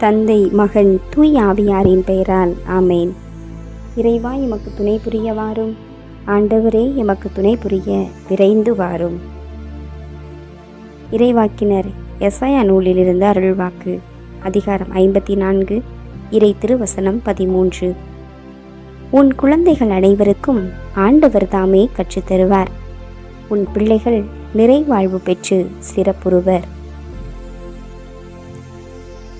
தந்தை மகன் தூய் ஆவியாரின் பெயரால். ஆமேன். இறைவா எமக்கு துணை புரிய வாரும். ஆண்டவரே எமக்கு துணை புரிய விரைந்து வாரும். இறைவாக்கினர் எஸ்ஐயா நூலிலிருந்து அருள்வாக்கு. அதிகாரம் ஐம்பத்தி நான்கு இறை திருவசனம் பதிமூன்று. உன் குழந்தைகள் அனைவருக்கும் ஆண்டவர் தாமே கற்றுத் தருவார் உன் பிள்ளைகள் நிறைவாழ்வு பெற்று சிறப்புறுவர்.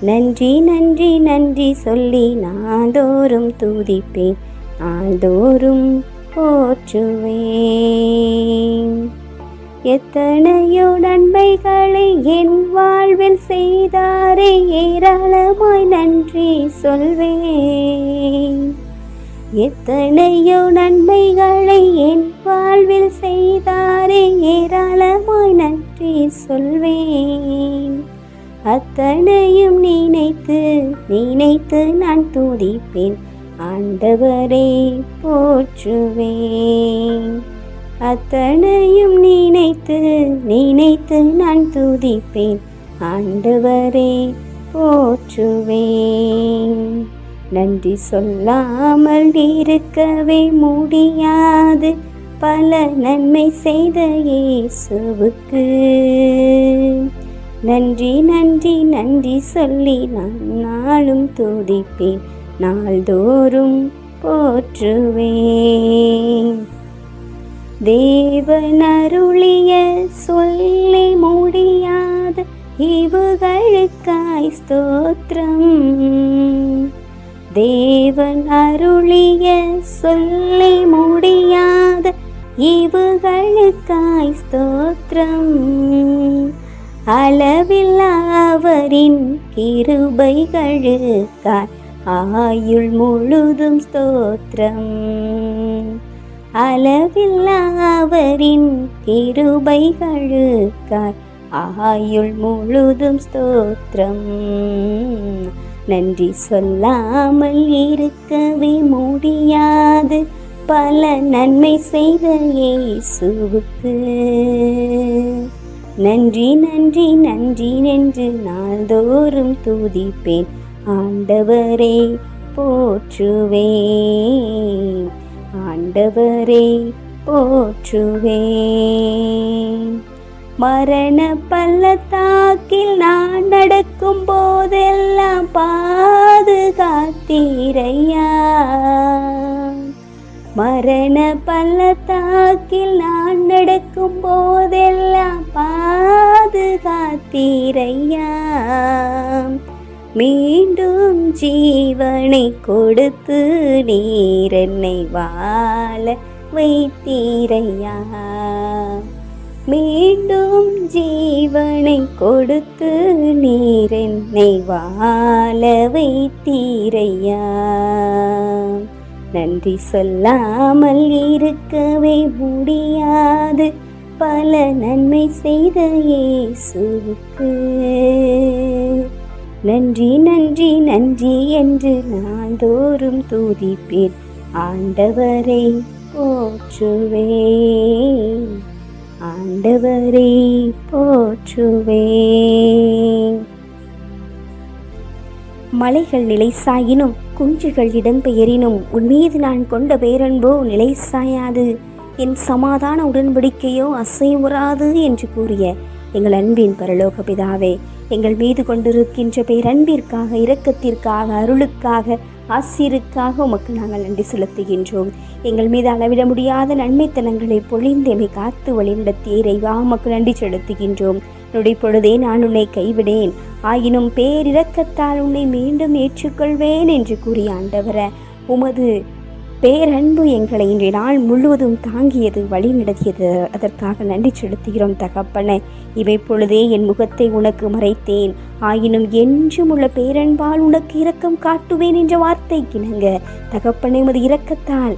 நன்றி நன்றி நன்றி சொல்லி நாள்தோறும் துதிப்பேன். ஆந்தோறும் போற்றுவேன். எத்தனையோ நன்மைகளை என் வாழ்வில் செய்தாரே ஏராளமாய் நன்றி சொல்வேன். எத்தனையோ நன்மைகளை என் வாழ்வில் செய்தாரே ஏராளமாய் நன்றி சொல்வேன். அத்தனையும் நினைத்து நினைத்து நான் துதிப்பேன். ஆண்டவரே போற்றுவேன் அத்தனையும் நினைத்து நினைத்து நான் துதிப்பேன். ஆண்டவரே போற்றுவேன் நன்றி சொல்லாமல் இருக்கவே முடியாது. பல நன்மை செய்த இயேசுவுக்கு. நன்றி நன்றி சொல்லி நான் நாளும் துதிப்பேன். நாள்தோறும் போற்றுவேன். தேவனருளிய சொல்லி முடியாத இவுகளுக்காய் ஸ்தோத்திரம். தேவன் அருளிய சொல்லி முடியாத இவுகளுக்காய் ஸ்தோத்திரம். அளவில்லாவரின் கிருபைகளுக்காய் ஆயுள் முழுதும் ஸ்தோத்திரம். அளவில்லாவரின் கிருபைகளுக்காய் ஆயுள் முழுதும் ஸ்தோத்திரம். நன்றி சொல்லாமல் இருக்கவே முடியாது. பல நன்மை செய்த இயேசுவுக்கு. நன்றி நன்றி நன்றி என்று நாள்தோறும் துதிப்பேன். ஆண்டவரே போற்றுவேன் ஆண்டவரே போற்றுவேன் மரண பள்ளத்தாக்கில் நான் நடக்கும் போதெல்லாம் பாதுகாத்தீரையா. மரண பள்ளத்தாக்கில் நான் நடக்கும் போதெல்லாம் பாதுகாத்தீரையா மீண்டும் ஜீவனை கொடுத்து நீர் என்னை வாழ வைத்தீரையா மீண்டும் ஜீவனை கொடுத்து நீர் என்னை வாழ வைத்தீரையா நன்றி சொல்லாமல் இருக்கவே முடியாது. பல நன்மை செய்த இயேசுவுக்கு. நன்றி நன்றி நன்றி என்று நாள்தோறும் துதிப்பேன். ஆண்டவரை போற்றுவேன் ஆண்டவரை போற்றுவேன் மலைகள் நிலைசாயினும் குன்றுகள் இடம்பெயரினும் உன்மீது நான் கொண்ட பேரன்போ நிலை சாயாது என் சமாதான உடன்படிக்கையோ அசைவுறாது என்று கூறிய எங்கள் அன்பின் பரலோக பிதாவே எங்கள் மீது கொண்டிருக்கின்ற பேரன்பிற்காக இரக்கத்திற்காக அருளுக்காக ஆசிரியருக்காக உமக்கு நாங்கள் நன்றி செலுத்துகின்றோம். எங்கள் மீது அளவிட முடியாத நன்மைத்தனங்களை பொழிந்தெமை காத்து வழிநடத்திய இறைவா உமக்கு நன்றி செலுத்துகின்றோம். நொடிப்பொழுதே நான் உன்னை கைவிடேன். ஆயினும் பேரிரக்கத்தால் உன்னை மீண்டும் ஏற்றுக்கொள்வேன் என்று கூறிய ஆண்டவர உமது பேரன்பு எங்களை இன்றைய நாள் முழுவதும் தாங்கியது வழி நடத்தியது அதற்காக நன்றி செலுத்துகிறோம் தகப்பன. இவை பொழுதே என் முகத்தை உனக்கு மறைத்தேன். ஆயினும் என்றும் உள்ள பேரன்பால் உனக்கு இரக்கம் காட்டுவேன் என்ற வார்த்தை கிணங்க. தகப்பனை உமது இரக்கத்தால்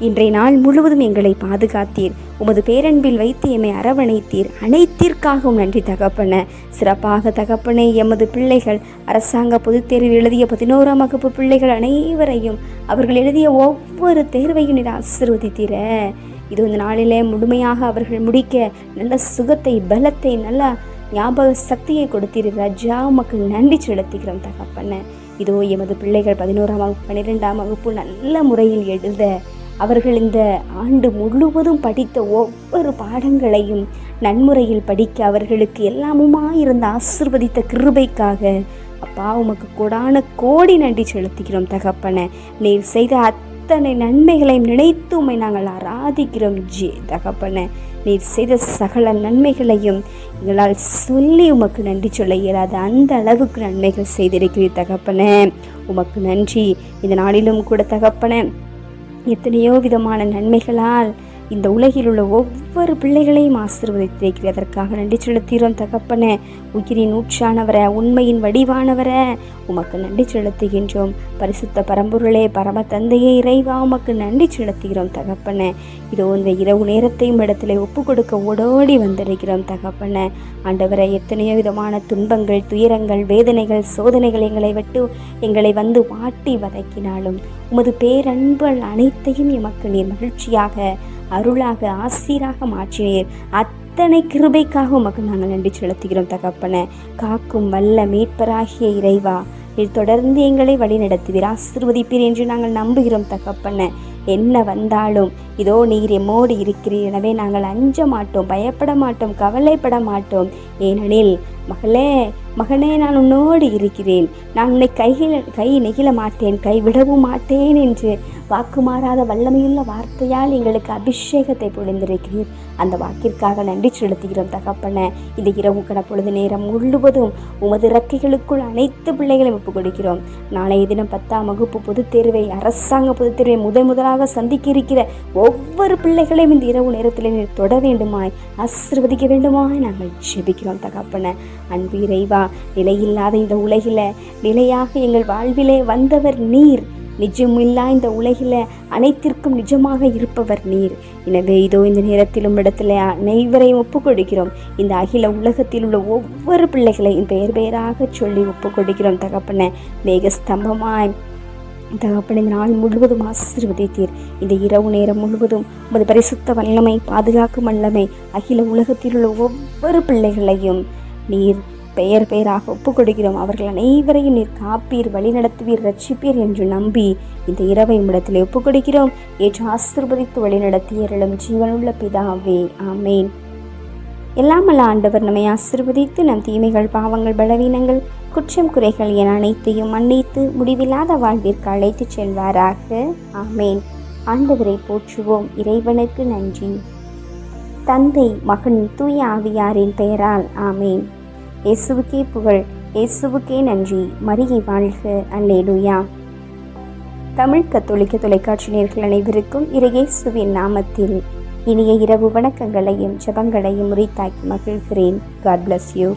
இன்றைய நாள் முழுவதும் எங்களை பாதுகாத்தீர். உமது பேரன்பில் வைத்து எம்மை அரவணைத்தீர். அனைத்திற்காகவும் நன்றி தகப்பன. சிறப்பாக தகப்பனே எமது பிள்ளைகள் அரசாங்க பொதுத் தேர்வு எழுதிய பதினோராம் வகுப்பு பிள்ளைகள் அனைவரையும் அவர்கள் எழுதிய ஒவ்வொரு தேர்வையும் நீர் ஆசிர்வதித்தீர. இது இந்த நாளிலே முழுமையாக அவர்கள் முடிக்க நல்ல சுகத்தை பலத்தை நல்ல ஞாபக சக்தியை கொடுத்தீர். ராஜா உமக்கு நன்றி செலுத்துகிறோம் தகப்பன. இதோ எமது பிள்ளைகள் பதினோராம் வகுப்பு பன்னிரெண்டாம் வகுப்பு நல்ல முறையில் எழுத அவர்கள் இந்த ஆண்டு முழுவதும் படித்த ஒவ்வொரு பாடங்களையும் நன்முறையில் படிக்க அவர்களுக்கு எல்லாமுமா இருந்த ஆசிர்வதித்த கிருபைக்காக அப்பா உமக்கு கொடான கோடி நன்றி செலுத்துகிறோம் தகப்பன. நீர் செய்த அத்தனை நன்மைகளையும் நினைத்து உம்மை நாங்கள் ஆராதிக்கிறோம் ஜி தகப்பன. நீர் செய்த சகல நன்மைகளையும் எங்களால் சொல்லி உமக்கு நன்றி சொல்ல இயலாது அந்த அளவுக்கு நன்மைகள் செய்திருக்கிறீர் தகப்பன. உமக்கு நன்றி. இந்த நாளிலும் கூட தகப்பன. எத்தனையோ விதமான நன்மைகளால் இந்த உலகில் உள்ள ஒவ்வொரு பிள்ளைகளையும் ஆசீர்வதித்திருக்கிறது அதற்காக நன்றி செலுத்துகிறோம் தகப்பன. உயிரின் ஊற்றானவரை உண்மையின் வடிவானவரை. உமக்கு நன்றி செலுத்துகின்றோம் பரிசுத்த பரம்பொருளே பரம தந்தையே இறைவா உமக்கு நன்றி செலுத்துகிறோம் தகப்பன. இதோ இந்த இரவு நேரத்தையும் இடத்துல ஒப்பு கொடுக்க ஓடோடி வந்திருக்கிறோம் தகப்பன. ஆண்டவரை எத்தனையோ விதமான துன்பங்கள் துயரங்கள் வேதனைகள் சோதனைகள் எங்களை விட்டு எங்களை வந்து வாட்டி வதக்கினாலும் உமது பேரன்புகள் அனைத்தையும் எமக்கு நீர் மகிழ்ச்சியாக அருளாக ஆசீராக மாற்றினீர். அத்தனை கிருபைக்காக உமக்கு நாங்கள் நன்றி செலுத்துகிறோம் தகப்பன. காக்கும் வல்ல மீட்பராகிய இறைவா நீர் தொடர்ந்து எங்களை வழிநடத்துவீர். ஆசிர்வதிப்பீர் என்று நாங்கள் நம்புகிறோம் தகப்பன. என்ன வந்தாலும் இதோ நீர் எம்மோடு இருக்கிறீர். எனவே நாங்கள் அஞ்ச மாட்டோம் பயப்பட மாட்டோம் கவலைப்பட மாட்டோம். ஏனெனில் மகளே மகனே நான் உன்னோடு இருக்கிறேன். நான் உன்னை கையில் கை நெகிழ மாட்டேன் கைவிடவும் மாட்டேன் என்று வாக்கு மாறாத வல்லமையுள்ள வார்த்தையால் எங்களுக்கு அபிஷேகத்தை பொழிந்திருக்கிறீர். அந்த வாக்கிற்காக நன்றி செலுத்துகிறோம் தகப்பன. இந்த இரவு கடப்பொழுது நேரம் முழுவதும் உமது இறக்கைகளுக்குள் அனைத்து பிள்ளைகளையும் ஒப்புக் கொடுக்கிறோம். நாளைய தினம் பத்தாம் வகுப்பு பொதுத் தேர்வை அரசாங்க பொதுத் தேர்வை முதன் முதலாக சந்திக்க இருக்கிற ஒவ்வொரு பிள்ளைகளையும் இந்த இரவு நேரத்தில் நீர் தொட வேண்டுமாய் ஆசிர்வதிக்க வேண்டுமாய் நாங்கள் ஜெபிக்கிறோம் தகப்பன. அன்பு இறைவா நிலையில்லாத இந்த உலகில் நிலையாக எங்கள் வாழ்விலே வந்தவர் நீர். நிஜமில்லா இந்த உலகில் அனைத்திற்கும் நிஜமாக இருப்பவர் நீர். எனவே இதோ இந்த நேரத்திலும் இடத்துல அனைவரையும் ஒப்புக்கொடுக்கிறோம். இந்த அகில உலகத்தில் உள்ள ஒவ்வொரு பிள்ளைகளையும் பெயர் பெயராக சொல்லி ஒப்புக்கொடுக்கிறோம் தகப்பன. மேக ஸ்தம்பமாய் தகப்பன இந்த நாள் முழுவதும் ஆசீர்வதித்தீர். இந்த இரவு நேரம் முழுவதும் உமது பரிசுத்த வல்லமை பாதுகாக்கும் வல்லமை அகில உலகத்தில் உள்ள ஒவ்வொரு பிள்ளைகளையும் நீர் பெயர் பெயராக ஒப்புக் கொடுக்கிறோம் அவர்கள் அனைவரையும் நீர் காப்பீர் வழிநடத்துவீர் ரட்சிப்பீர் என்று நம்பி இந்த இரவை இடத்தில் ஒப்புக் கொடுக்கிறோம் ஏற்று ஆசிர்வதித்து வழிநடத்தி அருளும் ஜீவனுள்ள பிதாவே ஆமேன். எல்லாமல்ல ஆண்டவர் நம்மை ஆசிர்வதித்து நம் தீமைகள் பாவங்கள் பலவீனங்கள் குற்றம் குறைகள் என அனைத்தையும் மன்னித்து முடிவில்லாத வாழ்விற்கு அழைத்துச் செல்வாராக ஆமேன். ஆண்டவரை போற்றுவோம். இறைவனுக்கு நன்றி. தந்தை மகன் தூய ஆவியாரின் பெயரால் ஆமேன். இயேசுவுக்கே புகழ் இயேசுவுக்கே நன்றி. மரியை வாழ்க. அல்லேலூயா. தமிழ் கத்தோலிக்க தொலைக்காட்சி நேர்கள் அனைவருக்கும் இறையேசுவின் நாமத்தில் இனிய இரவு வணக்கங்களையும் ஜபங்களையும் உரித்தாக்கி மகிழ்கிறேன். God bless you